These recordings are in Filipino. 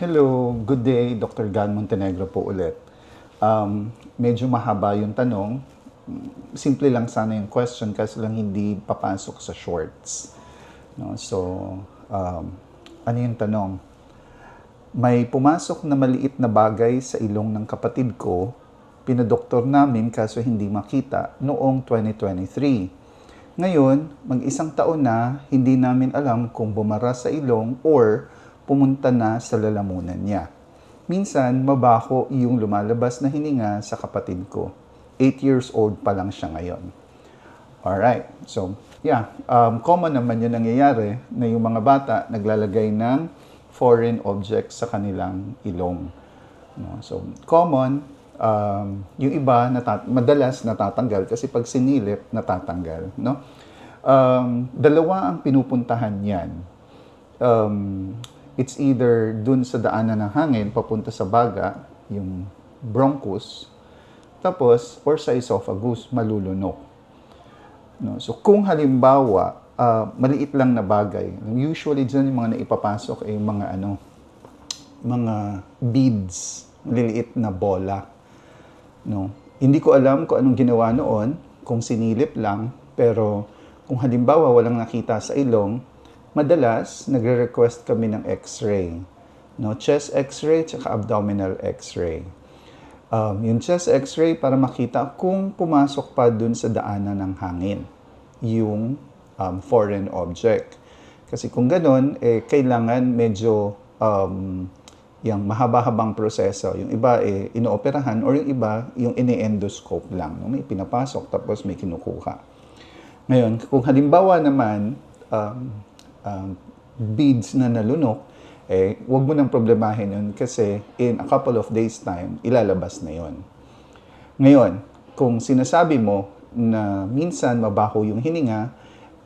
Hello, good day. Dr. Gan Montenegro po ulit. Um, medyo mahaba yung tanong. Simple lang sana yung question kasi lang hindi papasok sa shorts. No? So, um, ano yung tanong? May pumasok na maliit na bagay sa ilong ng kapatid ko. Pinadoktor namin kaso hindi makita noong 2023. Ngayon, mag-isang taon na, hindi namin alam kung bumara sa ilong or pumunta na sa lalamunan niya. Minsan, mabaho yung lumalabas na hininga sa kapatid ko. 8 years old pa lang siya ngayon. Alright, so yeah, um, common naman yun nangyayari na yung mga bata naglalagay ng foreign objects sa kanilang ilong. No? So, common, um, yung iba natat- madalas natatanggal kasi pag sinilip, natatanggal. No? Um, dalawa ang pinupuntahan yan. Um, it's either dun sa daanan ng hangin, papunta sa baga, yung bronchus, tapos, or sa esophagus, malulunok. No? So, kung halimbawa, ah, maliit lang na bagay, usually dyan yung mga naipapasok ay mga ano, mga beads, liliit na bola. No? Hindi ko alam kung anong ginawa noon, kung sinilip lang, pero kung halimbawa walang nakita sa ilong, madalas nagre-request kami ng x-ray. No? Chest x-ray tsaka abdominal x-ray. Um, yung chest x-ray para makita kung pumasok pa dun sa daanan ng hangin yung um, foreign object. Kasi kung ganun, eh, kailangan medyo um, yung mahaba-habang proseso. Yung iba, eh, inooperahan or yung iba, yung ini-endoscope lang. No? May pinapasok tapos may kinukuha. Ngayon, kung halimbawa naman, um, um, beads na nalunok, eh, wag mo nang problemahin yun kasi in a couple of days time, ilalabas na yon. Ngayon, kung sinasabi mo na minsan mabaho yung hininga,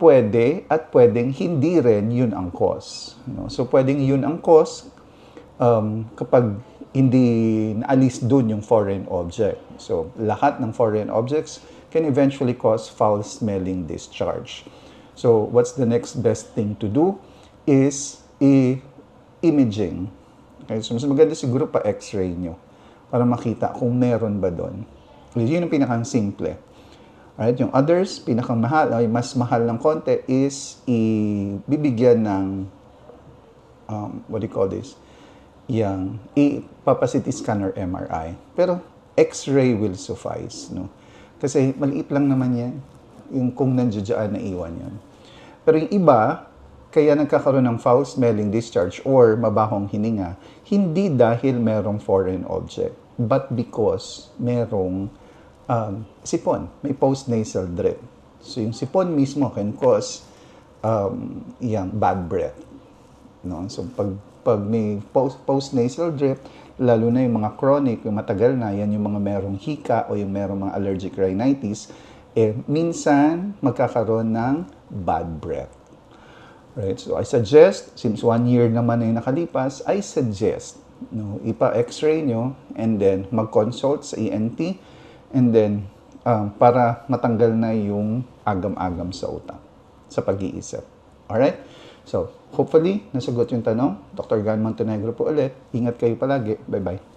pwede at pwedeng hindi rin yun ang cause. No? So, pwedeng yun ang cause um, kapag hindi naalis dun yung foreign object. So, lahat ng foreign objects can eventually cause foul-smelling discharge. So, what's the next best thing to do is i-imaging. Okay, so, mas maganda siguro pa x-ray nyo para makita kung meron ba doon. Yun yung pinakang simple. Alright, yung others, pinakang mahal, ay mas mahal ng konti is ibibigyan ng um, what do you call this? Yang ipapacity scan or MRI. Pero X-ray will suffice, no? Kasi maliit lang naman yan. Yung kung nandiyan na iwan yan. Pero yung iba, kaya nagkakaroon ng foul-smelling discharge or mabahong hininga, hindi dahil merong foreign object, but because merong um, sipon, may postnasal drip. So yung sipon mismo can cause um, yung bad breath. No? So pag, pag may post, postnasal drip, lalo na yung mga chronic, yung matagal na, yan yung mga merong hika o yung merong mga allergic rhinitis, eh, minsan magkakaroon ng bad breath. Right? So I suggest, since one year naman na yung nakalipas, I suggest, no, ipa-x-ray nyo and then mag-consult sa ENT and then um, para matanggal na yung agam-agam sa utak, sa pag-iisip. Alright? So, hopefully, nasagot yung tanong. Dr. Gan Montenegro po ulit. Ingat kayo palagi. Bye-bye.